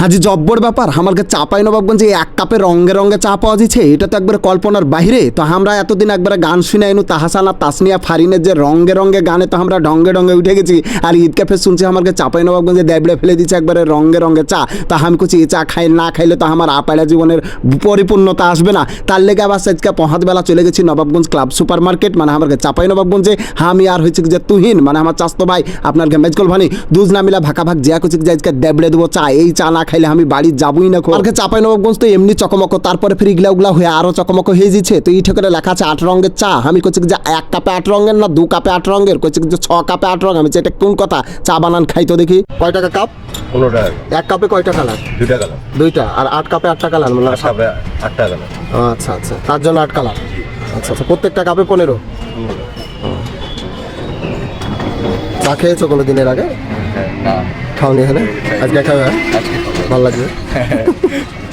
হাজি জব্বর ব্যাপার। আমাকে চাপাই নবাবগঞ্জে এক কাপে রঙে রঙে চা পাওয়া যাচ্ছে, এটা তো একবারে কল্পনার বাইরে। তো আমরা এতদিন একবারে গান শুনে আইনু, তাহাসানা, তাসনিয়া, ফারিনের যে রঙে রঙে গানে তো আমরা ডঙ্গে ডঙ্গে উঠে গেছি। আর ঈদ ক্যাফে শুনছি আমাকে চাপাই নবাবগঞ্জে দেবড়ে ফেলে দিচ্ছে একবারে রঙে রঙে চা। তা আমি কুচি চা খাই, না খাইলে তো আমার আপাড়া জীবনের পরিপূর্ণতা আসবে না। তার লেগে আবার আজকে পহাত বেলা চলে গেছি নবাবগঞ্জ ক্লাব সুপার মার্কেট মানে আমাকে চাপাই নবাবগঞ্জে আমি আর হয়েছে যে তুহিন। মানে আমার চাস্তো ভাই আপনার মেজকল ভানি দুজ না মিলা ভাকা ভাগ জিয়া কুচি যে আজকে দেবড়ে দেবো চা, এই চা না খাইলে আমি বাড়ি যাবই না আর চাপাই নবাবগঞ্জ তো এমনি চকমক তারপরে ফির ইগলা উগলা হয়ে আরও চকমক হয়ে যাচ্ছে তো এই ঠেকে লেখা আছে আট রঙের চা। আমি করছি যে এক কাপে আট রঙের না দু কাপে আট রঙের? করছি যে ছ কাপে আট রঙ আমি এটা কোন কথা? চা বানান খাই তো দেখি। কয় টাকা কাপ? পনেরো টাকা এক কাপে কয়টা কালার দুইটা কালার। দুইটা। আর আট কাপে আটটা কালার মানে আট কাপে আট টাকা কালার আচ্ছা আচ্ছা। তার জন্য আট কালার। আচ্ছা আচ্ছা। প্রত্যেকটা কাপে পনেরো? চা খেয়েছো কোনো দিনের আগে খাওনি এখানে? আজকে খাবে ভালো লাগবে।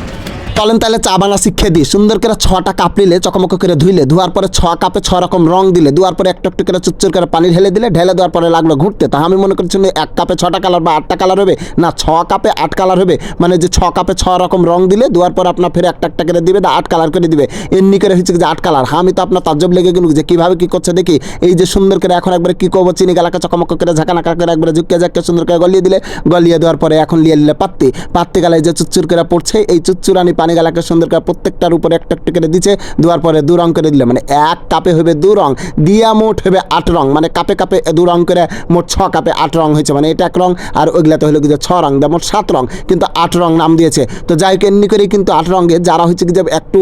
চলেন তাহলে চা বানা শিখে দিই সুন্দর করে ছটা কাপ নিলে চকমক করে ধুইলে, ধোয়ার পরে ছ কাপে ছ রকম রং দিলে, ধোয়ার পরে একটু একটু করে চুচ্চুর করে পানি ঢেলে দিলে, ঢেলে দেওয়ার পরে লাগল ঘুরতে। তা আমি মনে করছি এক কাপে ছটা কালার বা আটটা কালার হবে? না, ছ কাপে আট কালার হবে। মানে যে ছ কাপে ছ রকম রং দিলে, ধোয়ার পর আপনার ফের একটা একটা করে দিবে না আট কালার করে দিবে। এমনি করে হচ্ছে যে আট কালার? আমি তো আপনার তাজ্জব লেগে গেল যে কীভাবে কী করছে দেখি। এই যে সুন্দর করে এখন একবারে কী করব, চিনি গালাকে চকমক করে ঝাঁকানাকা করে একবারে ঝুঁকে ঝাঁকে সুন্দর করে গলিয়ে দিলে। গলিয়ে দেওয়ার পরে এখন লিয়ে নিলে পাত্তি। পাত্তি গালায় যে চুচ্চুর করে পড়ছে, এই চুচ্চুরানি পানি গালাকে সুন্দর করে প্রত্যেকটার উপরে একটা একটা করে দিচ্ছে দেওয়ার পরে দু রং করে দিলে। মানে এক কাপে হবে দু রং, দিয়া মোট হবে আট রং। মানে কাপে কাপে দু রং করে মোট ছ কাপে আট রং হয়েছে। মানে এটা এক রং, আর ওইগুলাতে হলো কি যে ছ রং দেয় মোট সাত রং, কিন্তু আট রং নাম দিয়েছে। তো যাই হোক, এমনি করেই কিন্তু আট রঙে যারা হচ্ছে কি যে একটু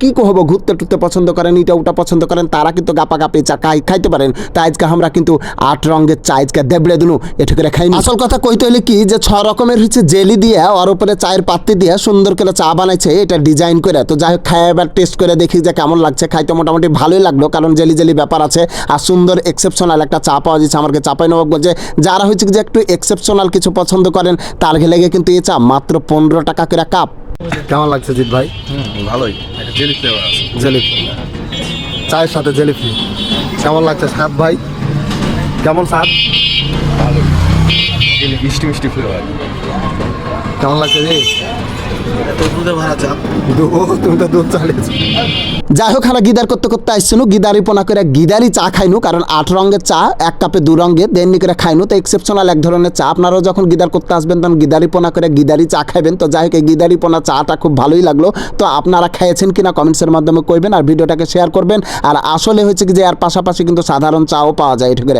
কি কহবো, ঘুরতে টুরতে পছন্দ করেন এটা ওটা পছন্দ করেন, তারা কিন্তু গাপা গাপে চা খাই, খাইতে পারেন। তাই আজকে আমরা কিন্তু আট রঙের চা আজকে দেবড়ে দিনু এটু করে খাইনি। আসল কথা কইতে হলে কি যে ছ রকমের হচ্ছে জেলি দিয়ে, ওর উপরে চায়ের পাত্তি দিয়ে সুন্দর করে চা বানাইছে। এটা ডিজাইন করে। তো যাই হোক খাই এবার টেস্ট করে দেখি যে কেমন লাগছে। খাইতে মোটামুটি ভালোই লাগল কারণ জেলি জেলি ব্যাপার আছে আর সুন্দর এক্সেপশনাল একটা চা পাওয়া যাচ্ছে আমাকে চাপাই নবাবগঞ্জে। যারা হচ্ছে যে একটু এক্সেপশনাল কিছু পছন্দ করেন তার লেগে কিন্তু এই চা মাত্র পনেরো টাকা করে কাপ কেমন লাগছে জিৎ ভাই? ভালোই। জেলি ফ্লেভার আছে। চায়ের সাথে জেলিপি কেমন লাগছে সাদ ভাই? কেমন স্বাদ ভালো জেলি মিষ্টি মিষ্টি ফ্লেভার কেমন লাগছে রে তো দুধে ভরা চা দুধ তুমি তো দুধ চালিয়েছো। যাই হোক আমরা গিদার করতে করতে আসছিনু গিদারি পোনা করে গিদারি চা খাইনু কারণ আট রঙের চা এক কাপে দু রঙের দেননি করে খাইনু। তো এক্সেপশনাল এক ধরনের চা। আপনারাও যখন গিদার করতে আসবেন তখন গিদারি পোনা করে গিদারি চা খাইবেন। তো যাই হোক এই গিদারি পোনা চাটা খুব ভালোই লাগল। তো আপনারা খেয়েছেন কিনা কমেন্টসের মাধ্যমে কইবেন আর ভিডিওটাকে শেয়ার করবেন। আর আসলে হচ্ছে কি যে এর পাশাপাশি কিন্তু সাধারণ চাও পাওয়া যায় এটা করে